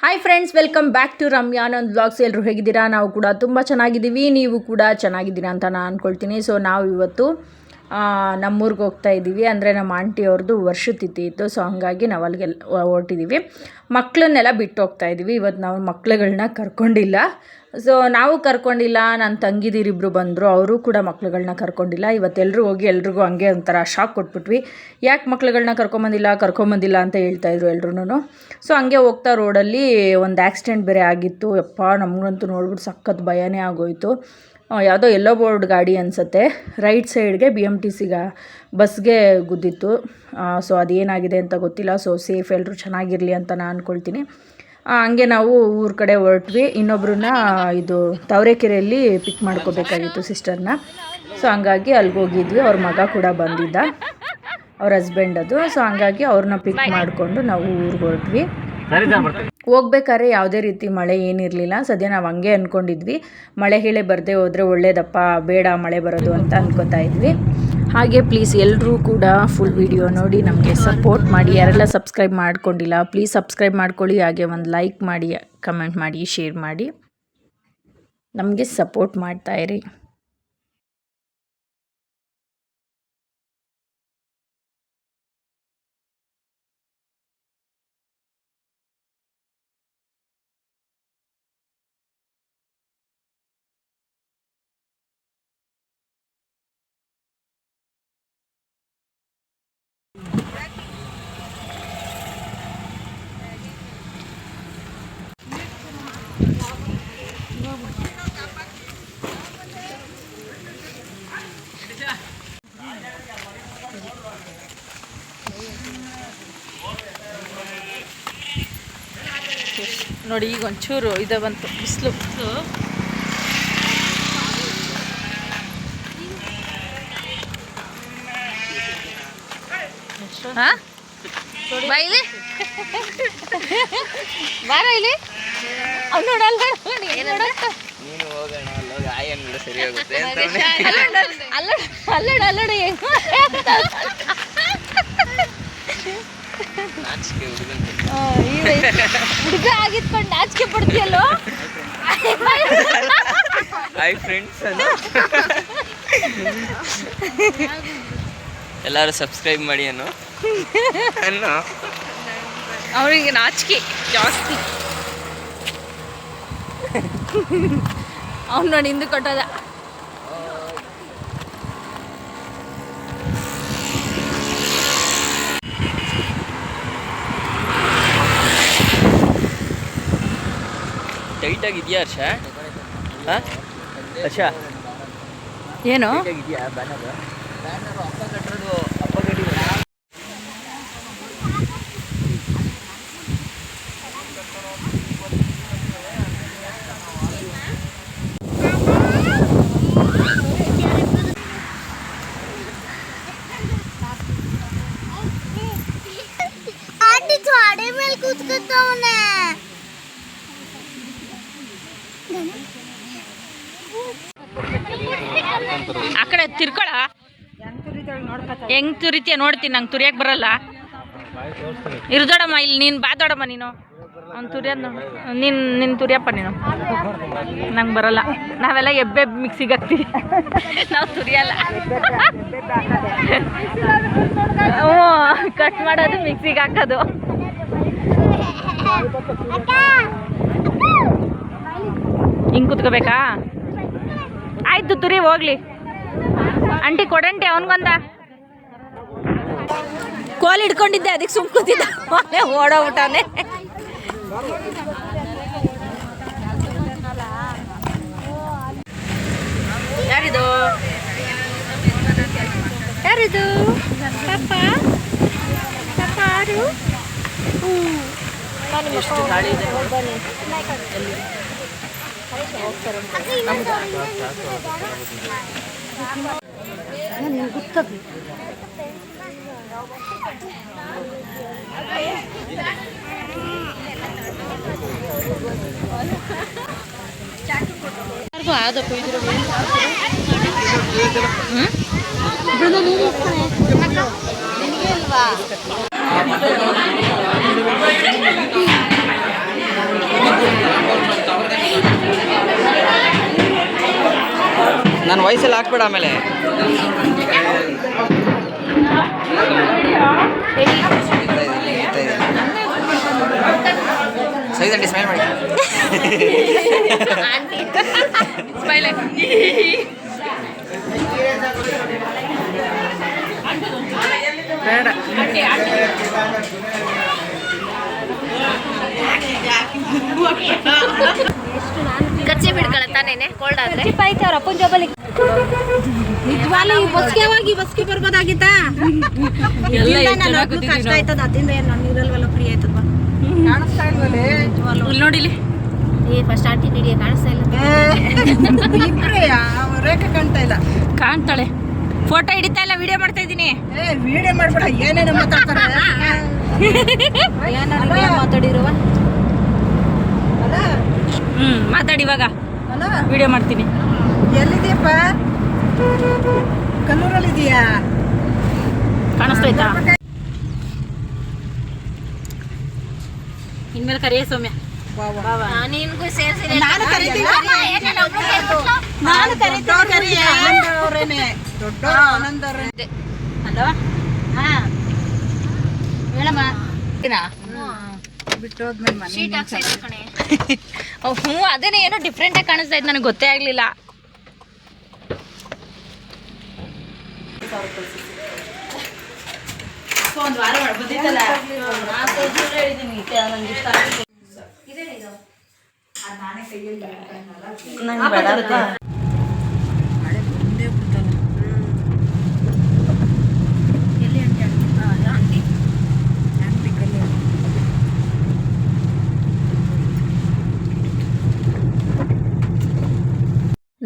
Hi friends welcome back to Ramyanand blogs ಎಲ್ಲರೂ ಹೇಗಿದ್ದೀರಾ? ನಾವು ಕೂಡ ತುಂಬ ಚೆನ್ನಾಗಿದ್ದೀವಿ. ನೀವು ಕೂಡ ಚೆನ್ನಾಗಿದ್ದೀರಾ ಅಂತ ನಾನು ಅಂದ್ಕೊಳ್ತೀನಿ ಸೊ ನಾವು ಇವತ್ತು ನಮ್ಮೂರಿಗೆ ಹೋಗ್ತಾ ಇದ್ದೀವಿ. ಅಂದರೆ ನಮ್ಮ ಆಂಟಿ ವರ್ಷ ವರ್ಷತಿಥಿ ಇತ್ತು. ಸೊ ಹಂಗಾಗಿ ನಾವು ಅಲ್ಲಿಗೆ ಹೊರಟಿದ್ದೀವಿ ಮಕ್ಕಳನ್ನೆಲ್ಲ ಬಿಟ್ಟು ಹೋಗ್ತಾ ಇದ್ದೀವಿ. ಇವತ್ತು ನಾವು ಮಕ್ಳುಗಳನ್ನ ಕರ್ಕೊಂಡಿಲ್ಲ. ಸೊ ನಾವು ಕರ್ಕೊಂಡಿಲ್ಲ. ನನ್ನ ತಂಗಿದಿರಿಬ್ರು ಬಂದರು. ಅವರು ಕೂಡ ಮಕ್ಳುಗಳನ್ನ ಕರ್ಕೊಂಡಿಲ್ಲ. ಇವತ್ತೆಲ್ಲರೂ ಹೋಗಿ ಎಲ್ರಿಗೂ ಹಂಗೆ ಒಂಥರ ಶಾಕ್ ಕೊಟ್ಬಿಟ್ವಿ. ಯಾಕೆ ಮಕ್ಳುಗಳನ್ನ ಕರ್ಕೊಂಬಂದಿಲ್ಲ ಕರ್ಕೊಂಬಂದಿಲ್ಲ ಅಂತ ಹೇಳ್ತಾಯಿದ್ರು ಎಲ್ರೂ ಸೊ ಹಂಗೆ ಹೋಗ್ತಾ ರೋಡಲ್ಲಿ ಒಂದು ಆಕ್ಸಿಡೆಂಟ್ ಬೇರೆ ಆಗಿತ್ತು. ಯಪ್ಪ, ನಮಗಂತೂ ನೋಡ್ಬಿಟ್ಟು ಸಖತ್ ಭಯನೇ ಆಗೋಯ್ತು. ಯಾವುದೋ ಎಲ್ಲೋ ಬೋರ್ಡ್ ಗಾಡಿ ಅನಿಸುತ್ತೆ. ರೈಟ್ ಸೈಡ್ಗೆ ಬಿ ಎಂ ಟಿ ಸಿಗ ಬಸ್ಗೆ ಗುದ್ದಿತ್ತು. ಸೊ ಅದೇನಾಗಿದೆ ಅಂತ ಗೊತ್ತಿಲ್ಲ. ಸೊ ಸೇಫ್ ಎಲ್ಲರೂ ಚೆನ್ನಾಗಿರಲಿ ಅಂತ ನಾನು ಅಂದ್ಕೊಳ್ತೀನಿ ಹಂಗೆ ನಾವು ಊರ ಕಡೆ ಹೊರಟ್ವಿ. ಇನ್ನೊಬ್ರನ್ನ ಇದು ತವರೆಕೆರೆಯಲ್ಲಿ ಪಿಕ್ ಮಾಡ್ಕೋಬೇಕಾಗಿತ್ತು ಸಿಸ್ಟರ್ನ ಸೊ ಹಂಗಾಗಿ ಅಲ್ಲಿಗೆ ಹೋಗಿದ್ವಿ. ಅವ್ರ ಮಗ ಕೂಡ ಬಂದಿದ್ದ. ಅವ್ರ ಹಸ್ಬೆಂಡ್ ಅದು. ಸೊ ಹಂಗಾಗಿ ಅವ್ರನ್ನ ಪಿಕ್ ಮಾಡಿಕೊಂಡು ನಾವು ಊರಿಗೆ ಹೊರಟ್ವಿ. ಹೋಗ್ಬೇಕಾದ್ರೆ ಯಾವುದೇ ರೀತಿ ಮಳೆ ಏನಿರಲಿಲ್ಲ. ಸದ್ಯ ನಾವು ಹಂಗೆ ಅಂದ್ಕೊಂಡಿದ್ವಿ ಮಳೆ ಹೇಳೆ ಬರದೆ ಹೋದರೆ ಒಳ್ಳೇದಪ್ಪ, ಬೇಡ ಮಳೆ ಬರೋದು ಅಂತ ಅಂದ್ಕೋತಾ ಇದ್ವಿ. ಹಾಗೆ ಪ್ಲೀಸ್ ಎಲ್ಲರೂ ಕೂಡ ಫುಲ್ ವಿಡಿಯೋ ನೋಡಿ ನಮಗೆ ಸಪೋರ್ಟ್ ಮಾಡಿ. ಯಾರೆಲ್ಲ ಸಬ್ಸ್ಕ್ರೈಬ್ ಮಾಡ್ಕೊಂಡಿಲ್ಲ ಪ್ಲೀಸ್ ಸಬ್ಸ್ಕ್ರೈಬ್ ಮಾಡ್ಕೊಳ್ಳಿ. ಹಾಗೆ ಒಂದು ಲೈಕ್ ಮಾಡಿ ಕಮೆಂಟ್ ಮಾಡಿ ಶೇರ್ ಮಾಡಿ. ನಮಗೆ ಸಪೋರ್ಟ್ ಮಾಡ್ತಾ ನೋಡಿ ಈಗ ಒಂಚೂರು ಇದೆ ಬಂತು ಬಿಸಿಲು. ಹಾ? ಬಾ ಇಲ್ಲಿ. ಬಾರ ಇಲ್ಲಿ. ನೋಡಲ್ಲ ನೀನು ಹೋಗೋಣ ಅಲ್ಲೋಗ ಆಯ್ ಅಂದ್ಬಿಡು ಸರಿ ಹೋಗುತ್ತೆ ಅಂತ ಅಲ್ಲಡ ಅಲ್ಲಡ ಅಲ್ಲಡ ಹೆಂಗ್ ನಾಚಿಕೆ ಹುಡುಗಂತ ಹುಡುಗ. ಆಗಿತ್ಕೊಂಡು ನಾಚಿಕೆ ಪಡ್ತೀಯಲ್ಲೋ? ಹಾಯ್ ಫ್ರೆಂಡ್ಸ್ ಎಲ್ಲರೂ ಸಬ್ಸ್ಕ್ರೈಬ್ ಮಾಡಿ ಅನ್ನು. ಅನ್ನು. ಅವರಿಗೆ ನಾಚಿಕೆ ಜಾಸ್ತಿ. ಅವ್ನು ನೋಡಿ ಹಿಂದೆ ಕೊಟ್ಟದ. ಟೈಟ್ ಆಗಿದೆಯಾ ಹರ್ಷ ಹಾಂ ಹರ್ಷ ಏನು ಟೈಟ್ ಆಗಿದೆಯಾ ಬ್ಯಾನರ್ ಬ್ಯಾನರ್ ಅಪ್ಪ ಕಟ್ಟಿರೋದು ಅಪ್ಪ ಕಟ್ಟಿರೋದು ಆಂಟಿ ಗಾಡಿ ಮೇಲೆ ಕೂತ್ಕೊತಾವನೆ ಆ ಕಡೆ ತಿರ್ಕೊಳ. ಹೆಂಗ್ ತುರಿತೀಯ ನೋಡ್ತೀನಿ, ನಂಗೆ ತುರಿಯಕ್ ಬರಲ್ಲ. ಇರ್ದೋಡಮ್ಮ ಇಲ್ಲಿ ನೀನು ಬಾ ದೊಡಮ್ಮ ನೀನು. ಅವ್ನು ತುರಿಯೋದು ನೋಡು. ನೀನು ನಿನ್ನ ತುರಿಯಪ್ಪ ನೀನು. ನಂಗೆ ಬರಲ್ಲ. ನಾವೆಲ್ಲ ಎಬ್ಬೆ ಮಿಕ್ಸಿಗೆ ಹಾಕ್ತೀವಿ. ನಾವು ತುರಿಯಲ್ಲ. ಹ್ಞೂ ಕಟ್ ಮಾಡೋದು, ಮಿಕ್ಸಿಗೆ ಹಾಕೋದು. ಹಿಂಗೆ ಕುತ್ಕೋಬೇಕಾ? ಆಯ್ತು ತುರಿ, ಹೋಗ್ಲಿ. ಆಂಟಿ ಕೊಡಂಟಿ, ಅವನ್ಗೊಂದ. ಕೋಲ್ ಹಿಡ್ಕೊಂಡಿದ್ದೆ, ಅದಕ್ಕೆ ಸುಮ್ ಕೂತಿದ್ದ. ಓಡೋ ಊಟನೇ. ಯಾರಿದು? ಯಾರಿದು? ಪಾಪ ಯಾರು? ಎಷ್ಟು ಗಾಳಿ ಇದೆ ನೋಡಿ. ಎಲ್ಲಿ? ನನ್ನ ವಯಸ್ಸಲ್ಲಿ ಹಾಕ್ಬೇಡ ಆಮೇಲೆ. ಸೈದಂಡಿ ಸ್ಮೈಲ್ ಮಾಡಿ. ಕಚ್ಚಿ ಬಿಡ್ಕೊಳತ್ತಾನೇನೆ ಕೋಲ್ಡ್ ಆದ್ರೆ? ಐತೆ ಅವ್ರ ಅಪ್ಪನ ಜಾಬಲ್ಲಿ ನಿಜವಾಗ್ಲೂ ಈ ಬಸ್ಗೆ ಹೋಗಿ ಬಸ್ಗೆ ಬರ್ಬೋದಾಗಿತ್ತಾ ಕಷ್ಟ ಆಯ್ತದ? ಅದಿಂದ ಏನು ನಾನು ಇರಲ್ವಲ್ಲ ಫ್ರೀ ಆಯ್ತದ ಇಲ್ಲಿ ನೋಡಿಲಿ ಏ ಫಸ್ಟ್ ಆಂಟಿ ನಿಡಿಯ ಕಾಣಿಸ್ತಾ ಇಲ್ಲ. ಇಬ್ರೇ ರೇಖೆ ಕಾಣ್ತಾ ಇಲ್ಲ. ಕಾಣ್ತಾಳೆ. ಫೋಟೋ ಹಿಡಿತಾ ಇಲ್ಲ ವಿಡಿಯೋ ಮಾಡ್ತಾ ಇದ್ದೀನಿ. ಏ ವಿಡಿಯೋ ಮಾಡ್ಬೇಡ ಏನೇನು ಮಾತಾಡ್ತಾರೆ. ಏನಾದ್ರು ಮಾತಾಡಿರುವ? ಹ್ಮ್ ಹ್ಞೂ ಮಾತಾಡಿ ಇವಾಗ. ವಿಡಿಯೋ ಮಾಡ್ತೀನಿ. ಎಲ್ಲಿದೆಯಪ್ಪ ಕಲ್ಲೂರಲ್ಲಿದೆಯಾ ಕಾಣಿಸ್ತೈತಾ ಇನ್ಮೇಲೆ ಕರಿಯ ಸೌಮ್ಯ. ನಿನ್ಗೂ ಸೇರಿಸಿ ನಾನು ನಾನು ಹಾ. ಹೇಳಮ್ಮ. ಹ್ಞೂ ಅದೇನೇ ಏನೋ ಡಿಫ್ರೆಂಟಾಗಿ ಕಾಣಿಸ್ತಾ ಇತ್ತು ನನಗೆ ಗೊತ್ತೇ ಆಗಲಿಲ್ಲ. ಒಂದು ವಾರ ಬಂದಿತ್ತಲ್ಲ? ನಂಗೆ ಬೇಡ ಮಳೆ ಮುಂದೆ ಬಿಡ್ತಲ್ಲ ಎಲ್ಲಿ ಅಂಟಿ ಹಾಂ ಆಂಟಿ ಆಂಟಿ ಕಲ್ಲು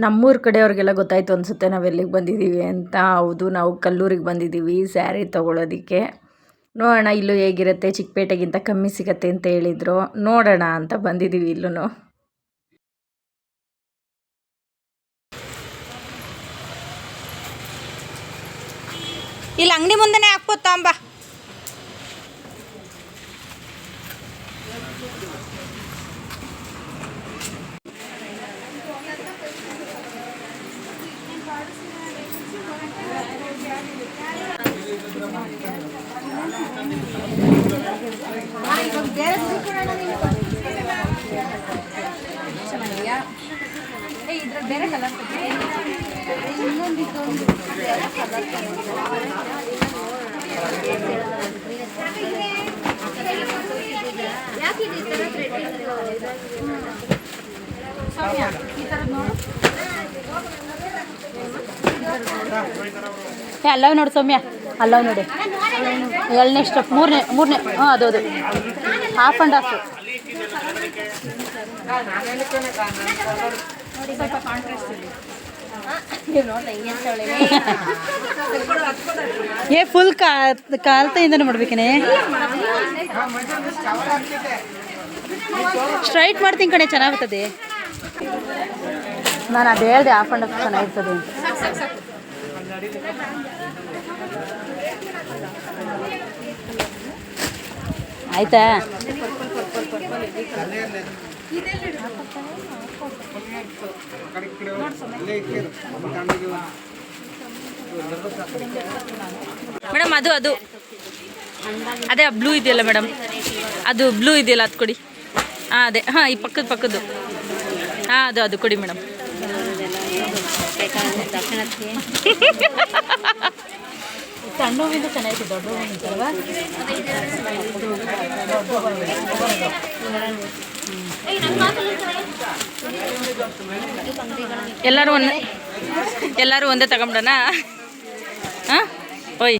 ನಮ್ಮೂರ ಕಡೆಯವ್ರಿಗೆಲ್ಲ ಗೊತ್ತಾಯ್ತು ಅನಿಸುತ್ತೆ ನಾವು ಎಲ್ಲಿಗೆ ಬಂದಿದ್ದೀವಿ ಅಂತ. ಹೌದು, ನಾವು ಕಲ್ಲೂರಿಗೆ ಬಂದಿದ್ದೀವಿ ಸ್ಯಾರಿ ತೊಗೊಳೋದಕ್ಕೆ. ನೋಡೋಣ ಇಲ್ಲೂ ಹೇಗಿರುತ್ತೆ, ಚಿಕ್ಕಪೇಟೆಗಿಂತ ಕಮ್ಮಿ ಸಿಗತ್ತೆ ಅಂತ ಹೇಳಿದರು. ನೋಡೋಣ ಅಂತ ಬಂದಿದ್ದೀವಿ ಇಲ್ಲೂ ಇಲ್ಲಿ, ಅಂಗಡಿ ಮುಂದೆನೆ ಹಾಕ್ಬೋದು ತಾಂಬ ಏ ಅಲ್ಲವ್ ನೋಡು ಸೌಮ್ಯ. ಅಲ್ಲವ್ ನೋಡಿ. ಎರಡನೇ ಸ್ಟೆಪ್ ಮೂರನೇ ಮೂರನೇ ಹಾಂ ಅದು ಅದು. ಹಾಫ್ ಆ್ಯಂಡ್ ಹಾಫ್ ಏ ಫುಲ್ ಕಾಲ್ತೆಯಿಂದ ಮಾಡ್ಬೇಕೇನೆ. ಸ್ಟ್ರೈಟ್ ಮಾಡ್ತೀನಿ ಕಡೆ ಚೆನ್ನಾಗ್ತದೆ ನಾನು ಅದು ಹೇಳ್ದೆ ಹಾಫ್ ಆ್ಯಂಡ್ ಹಾಫ್ ಚೆನ್ನಾಗಿರ್ತದೆ ಅಂತ. ಆಯ್ತಾ? ಮೇಡಮ್, ಅದು ಅದು. ಅದೇ ಬ್ಲೂ ಇದೆಯಲ್ಲ ಮೇಡಮ್. ಅದು ಬ್ಲೂ ಇದೆಯಲ್ಲ, ಅದು ಕೊಡಿ. ಹಾಂ ಅದೇ. ಹಾಂ, ಈ ಪಕ್ಕದ ಪಕ್ಕದ್ದು. ಹಾಂ, ಅದು ಅದು ಕೊಡಿ ಮೇಡಮ್. ಸಣ್ಣ ಚೆನ್ನಾಗಿದೆ ದೊಡ್ಡ ಎಲ್ಲರೂ ಒಂದೇ ಎಲ್ಲರೂ ಒಂದೇ ತಗೊಂಬಿಡೋಣ ಹಾಂ ಓಯ್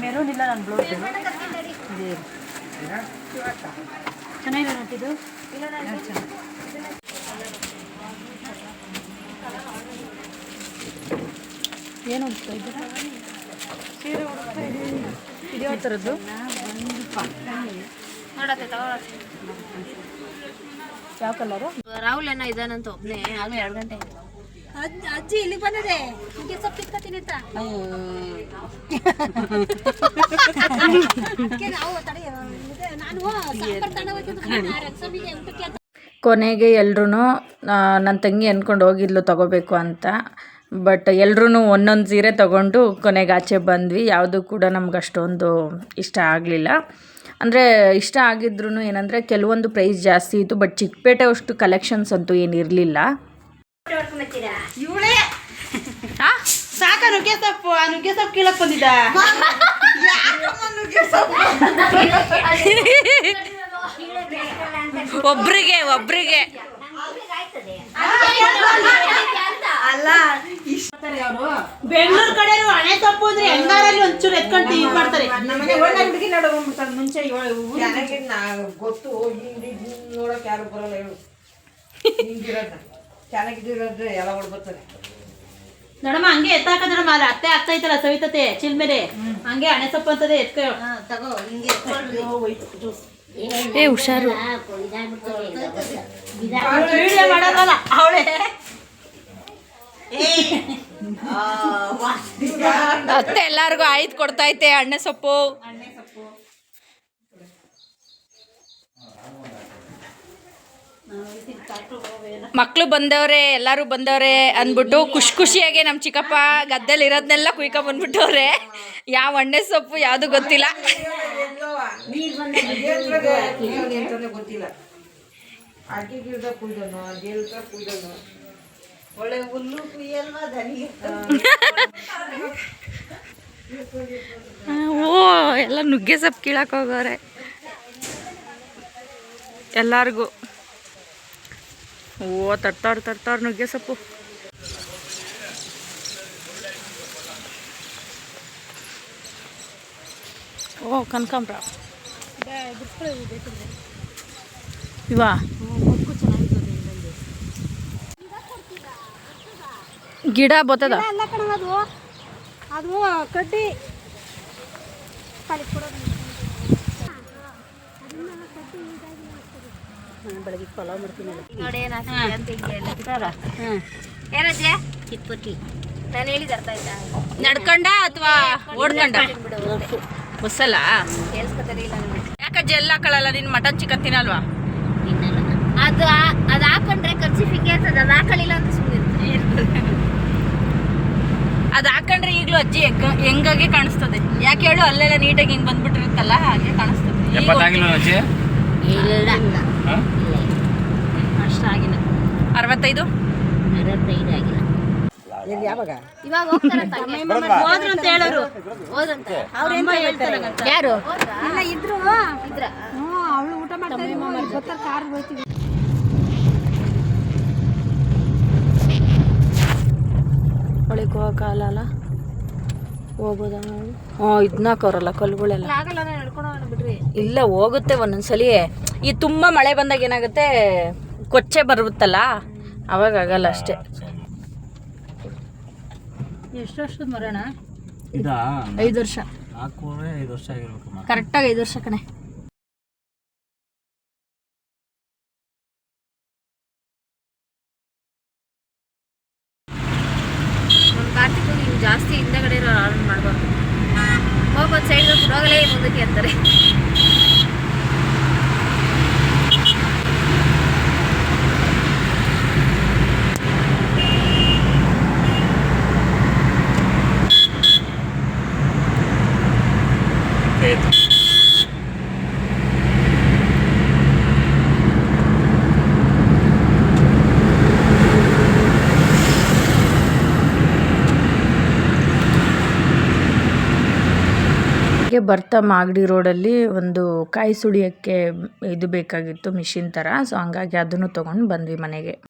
ಮೆರೂನ್ ಇಲ್ಲ ನಾನು ಬ್ಲೌಸ್ ಚೆನ್ನಾಗಿದೆ ನಟಿದು ಏನು ಇದ್ದೀರಾ ಯಾವ ಇದ್ದೀನಿ ಇದೇ ಥರದ್ದು ಯಾವ ಕಲರು ರಾಹುಲ್ ಏನೋ ಇದಾನಂತ ಒಬ್ಬನೇ ಆಗ ಎರಡು ಗಂಟೆ ಆಯ್ತು. ಅಜ್ಜಿ ಇಲ್ಲಿ ಬಂದಿದೆ. ನಿಮಗೆ ಸ್ವಲ್ಪ ಕಿತ್ಕೊತೀನಿ ಅಂತ ನಾವು ತಡೆ ಕೊನೆಗೆ ಎಲ್ರೂ ನನ್ನ ತಂಗಿ ಅಂದ್ಕೊಂಡು ಹೋಗಿದ್ಲು ತಗೋಬೇಕು ಅಂತ. ಬಟ್ ಎಲ್ರೂ ಒಂದೊಂದು ಸೀರೆ ತಗೊಂಡು ಕೊನೆಗೆ ಆಚೆ ಬಂದ್ವಿ. ಯಾವುದು ಕೂಡ ನಮ್ಗೆ ಅಷ್ಟೊಂದು ಇಷ್ಟ ಆಗಲಿಲ್ಲ. ಅಂದರೆ ಇಷ್ಟ ಆಗಿದ್ರು ಏನಂದರೆ ಕೆಲವೊಂದು ಪ್ರೈಸ್ ಜಾಸ್ತಿ ಇತ್ತು. ಬಟ್ ಚಿಕ್ಕಪೇಟೆ ಅಷ್ಟು ಕಲೆಕ್ಷನ್ಸ್ ಅಂತೂ ಏನು ಇರಲಿಲ್ಲ. ಸಾಕ ನುಗ್ಗೆ ಸೊಪ್ಪು? ಆ ನುಗ್ಗೆ ಸೊಪ್ಪು ಕೀಳಕ್ಕೆ ಬಂದಿದ್ದ? ಒಬ್ರಿಗೆ ಒಬ್ರಿಗೆ. ಅಲ್ಲ ಬೆಂಗಳೂರು ಕಡೆ ಹಣೆ ತಪ್ಪು ಅಂದ್ರೆ ಎಲ್ಲಾರಲ್ಲಿ ಒಂಚೂರು ಎತ್ಕೊಂಡು ಇದು ಮಾಡ್ತಾರೆ. ಹುಡುಗಿ ನೋಡು ಮುಂಚೆ ಗೊತ್ತು ನೋಡಕ್ ಯಾರು ಬರಲ್ಲ ಹೇಳು ಹಿಂಗಿರೋದ ಚೆನ್ನಾಗಿರೋದು ಎಲ್ಲ ಹೊಡ್ಬರ್ತಾರೆ ನೋಡಮ್ಮ ಹಂಗೆ ಎತ್ತಾಕ ನೋಡಮ್ಮ ಅಲ್ಲಿ ಅತ್ತೆ ಆಗ್ತಾ ಐತಲ್ಲ ಸವಿತತೆ ಮೇಲೆ ಹಂಗೆ ಹಣೆ ಸೊಪ್ಪು ಅಂತದೆ ಎತ್ಕೋ. ತಗೋ ಹಿಂಗೆ ಏ ಹುಷಾರು. ವಿಡಿಯೋ ಮಾಡೋದಲ್ಲ ಅವಳೆ. ಅತ್ತೆ ಎಲ್ಲಾರ್ಗು ಆಯ್ತು ಕೊಡ್ತೈತೆ ಅಣ್ಣೆ ಸೊಪ್ಪು. ಮಕ್ಳು ಬಂದವ್ರೆ, ಎಲ್ಲರೂ ಬಂದವ್ರೆ ಅಂದ್ಬಿಟ್ಟು ಖುಷಿ ಖುಷಿಯಾಗಿ ನಮ್ಮ ಚಿಕ್ಕಪ್ಪ ಗದ್ದೆಲಿ ಇರೋದ್ನೆಲ್ಲ ಕುಯ್ಕೊ ಬಂದ್ಬಿಟ್ಟವ್ರೆ. ಯಾವ ಅಣ್ಣೆ ಸೊಪ್ಪು, ಯಾವುದು ಗೊತ್ತಿಲ್ಲ. ಓ, ಎಲ್ಲ ನುಗ್ಗೆ ಸೊಪ್ಪು ಕೀಳಕ್ಕೆ ಹೋಗೋರೆ ಎಲ್ಲಾರ್ಗೂ. ಓ ತರ್ತಾವ್ರು ತರ್ತಾರೆ ನುಗ್ಗೆ ಸೊಪ್ಪು. ಓ ಕನಕಾಂಬ್ರ. ಇವಾ? ಗಿಡ ಬತ್ತದ? ಅದು ಕಡ್ಡಿ. ಬೆಳಗ್ಗೆ ಪಲಾವ್ ಮಾಡ್ತೀನಿ ನೋಡಿ ಕಿತ್ಪಟ್ಟಿ ನಾನು ಹೇಳಿದ ಅರ್ಥ ಆಯ್ತಾ? ನಡ್ಕೊಂಡ ಅಥವಾ ಓಡ್ಕೊಂಡ? ಬಸ್ಸಲ್ಲ ಯಾಕಜ್ಜಿ ಜೆಲ್ ಹಾಕೊಳ್ಳಲ್ಲ ನೀನು ಮಟನ್ ಚಿಕನ್ ತಿನ್ನಲ್ವಾ? ಅದು ಅದು ಹಾಕೊಂಡ್ರೆ ಇರ್ತದೆ ಅದು ಹಾಕೊಳ್ಳಿಲ್ಲ ಅಂತ ಸುಮ್ಮನೆ ಅದು ಹಾಕೊಂಡ್ರೆ ಈಗಲೂ ಅಜ್ಜಿ ಹೆಂಗ ಹೆಂಗಾಗೆ ಕಾಣಿಸ್ತದೆ. ಯಾಕೆ ಹೇಳು ಅಲ್ಲೆಲ್ಲ ನೀಟಾಗಿ ಹಿಂಗೆ ಬಂದ್ಬಿಟ್ಟಿರುತ್ತಲ್ಲ ಹಾಗೆ ಕಾಣಿಸ್ತದೆ. ಇಲ್ಲ ಅಷ್ಟಾಗಿಲ್ಲ ಅರವತ್ತೈದು ಯಾವಾಗ ಇವಾಗ ಹೋಗ್ತಾರಂತ ಹೋದ್ರು ಅಂತ ಹೇಳೋರು ಹೋದಂತ ಅವ್ರೇನ್ ಹೇಳ್ತಾರೆ ಯಾರು? ಇಲ್ಲ ಇದ್ರು. ಅವಳು ಊಟ ಒಳಗೆ ಅಲ್ಲ ಹೋಗೋದ ಹ್ಞೂ ಇದನ್ನ ಹಾಕೋರಲ್ಲ ಕಲ್ಲುಗಳೆಲ್ಲ. ಬಿಡ್ರಿ. ಇಲ್ಲ ಹೋಗುತ್ತೆ ಒಂದೊಂದ್ಸಲಿ. ಈ ತುಂಬಾ ಮಳೆ ಬಂದಾಗ ಏನಾಗುತ್ತೆ? ಕೊಚ್ಚೆ ಬರುತ್ತಲ್ಲ ಅವಾಗ ಆಗಲ್ಲ ಅಷ್ಟೇ. ಎಷ್ಟು ವರ್ಷದ ಮರಣ? ಇದಾ? ಐದು ವರ್ಷ. ಕರೆಕ್ಟಾಗಿ ಐದು ವರ್ಷ ಕಣೆ ಒಂದು ಕಾರ್ತಿಕ್ ನೀವು ಜಾಸ್ತಿ ಹಿಂದಗಡೆ ಇರೋ ಆರ್ಡರ್ ಮಾಡ್ಬಾರ್ದು ಹೋಗೋದು ಸೈಡ್ ಹೋಗಲೇ ಮುಂದಕ್ಕೆ ಅಂತಾರೆ ಹಾಗೆ ಬರ್ತಾ ಮಾಗಡಿ ರೋಡಲ್ಲಿ ಒಂದು ಕಾಯಿ ಸುಳಿಯೋಕ್ಕೆ ಇದು ಬೇಕಾಗಿತ್ತು ಮಿಷಿನ್ ಥರ. ಸೊ ಹಂಗಾಗಿ ಅದನ್ನು ತೊಗೊಂಡು ಬಂದ್ವಿ ಮನೆಗೆ.